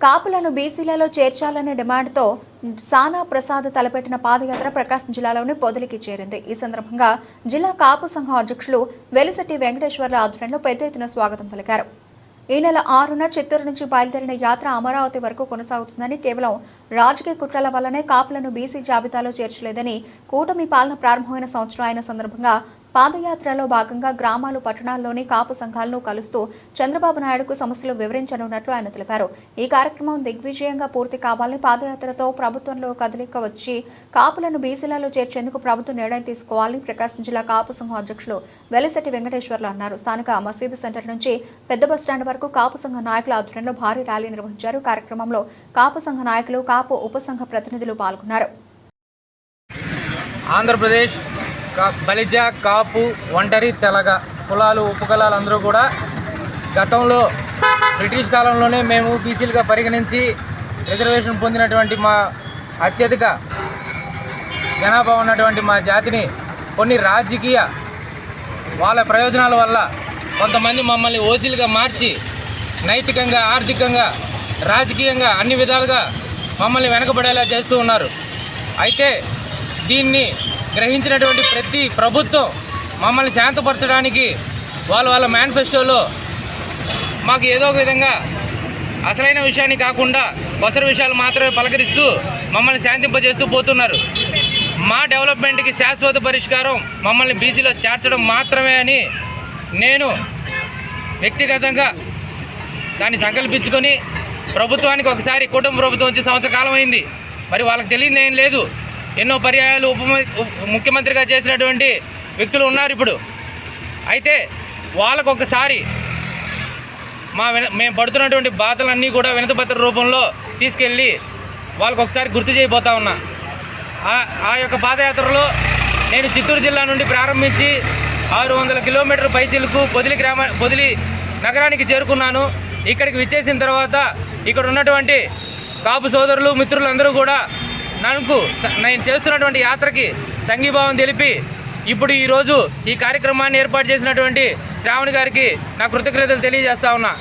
కాపులను బీసీలలో చేర్చాలనే డిమాండ్తో సానా ప్రసాద్ తలపెట్టిన పాదయాత్ర ప్రకాశం జిల్లాలోని పొదిలికి చేరింది. ఈ సందర్భంగా జిల్లా కాపు సంఘం అధ్యక్షులు వెలిశెట్టి వెంకటేశ్వర్ల ఆధ్వర్యంలో పెద్ద ఎత్తున స్వాగతం పలికారు. ఈ నెల ఆరున చిత్తూరు నుంచి బయలుదేరిన యాత్ర అమరావతి వరకు కొనసాగుతుందని కేవలం రాజకీయ కుట్రల వల్లనే కాపులను బీసీ జాబితాలో చేర్చలేదని కూటమి పాలన ప్రారంభమైన సంవత్సరం అయిన సందర్భంగా పాదయాత్రలో భాగంగా గ్రామాలు పట్టణాల్లోని కాపు సంఘాలను కలుస్తూ చంద్రబాబు నాయుడుకు సమస్యలు వివరించనున్నట్లు ఆయన తెలిపారు. ఈ కార్యక్రమం దిగ్విజయంగా పూర్తి కావాలని పాదయాత్రతో ప్రభుత్వంలో కదలిక వచ్చి కాపులను బీసీలలో చేర్చేందుకు ప్రభుత్వం నిర్ణయం తీసుకోవాలని ప్రకాశం జిల్లా కాపు సంఘం అధ్యక్షులు వెలిశెట్టి వెంకటేశ్వర్లు అన్నారు. స్థానిక మసీదు సెంటర్ నుంచి పెద్ద బస్టాండ్ వరకు కాపు సంఘ నాయకుల ఆధ్వర్యంలో భారీ ర్యాలీ నిర్వహించారు. కార్యక్రమంలో కాపు సంఘ నాయకులు కాపు ఉపసంఘ ప్రతినిధులు పాల్గొన్నారు. ఆంధ్రప్రదేశ్ బలిజ కాపు ఒంటరి తెలగ కులాలు ఉపకులాలు అందరూ కూడా గతంలో బ్రిటిష్ కాలంలోనే మేము బీసీలుగా పరిగణించి రిజర్వేషన్ పొందినటువంటి మా అత్యధిక జనాభా ఉన్నటువంటి మా జాతిని కొన్ని రాజకీయ వాళ్ళ ప్రయోజనాల వల్ల కొంతమంది మమ్మల్ని ఓసీలుగా మార్చి నైతికంగా ఆర్థికంగా రాజకీయంగా అన్ని విధాలుగా మమ్మల్ని వెనకబడేలా చేస్తూ ఉన్నారు. అయితే దీన్ని గ్రహించినటువంటి ప్రతి ప్రభుత్వం మమ్మల్ని శాంతపరచడానికి వాళ్ళ వాళ్ళ మేనిఫెస్టోలో మాకు ఏదో ఒక విధంగా అసలైన విషయాన్ని కాకుండా బసరు విషయాలు మాత్రమే పలకరిస్తూ మమ్మల్ని శాంతింపజేస్తూ పోతున్నారు. మా డెవలప్మెంట్కి శాశ్వత పరిష్కారం మమ్మల్ని బీసీలో చేర్చడం మాత్రమే అని నేను వ్యక్తిగతంగా దాన్ని సంకల్పించుకొని ప్రభుత్వానికి ఒకసారి కుటుంబ ప్రభుత్వం వచ్చి సంవత్సర కాలం అయింది. మరి వాళ్ళకి తెలియదు ఏం లేదు. ఎన్నో పర్యాయాలు ఉప ముఖ్యమంత్రిగా చేసినటువంటి వ్యక్తులు ఉన్నారు ఇప్పుడు. అయితే వాళ్ళకు ఒకసారి మా వెన మేము పడుతున్నటువంటి బాధలన్నీ కూడా వినతిపత్ర రూపంలో తీసుకెళ్ళి వాళ్ళకు ఒకసారి గుర్తు చేయబోతా ఉన్నా. ఆ- ఆ యొక్క పాదయాత్రలో నేను చిత్తూరు జిల్లా నుండి ప్రారంభించి ఆరు వందల కిలోమీటర్ పైచిలకు పొదిలి గ్రామ పొదిలి నగరానికి చేరుకున్నాను. ఇక్కడికి విచ్చేసిన తర్వాత ఇక్కడ ఉన్నటువంటి కాపు సోదరులు మిత్రులందరూ కూడా నాకు స- నేను చేస్తున్నటువంటి యాత్రకి సంఘీభావం తెలిపి ఇప్పుడు ఈరోజు ఈ కార్యక్రమాన్ని ఏర్పాటు చేసినటువంటి శ్రావణి గారికి నా కృతజ్ఞతలు తెలియజేస్తా ఉన్నా.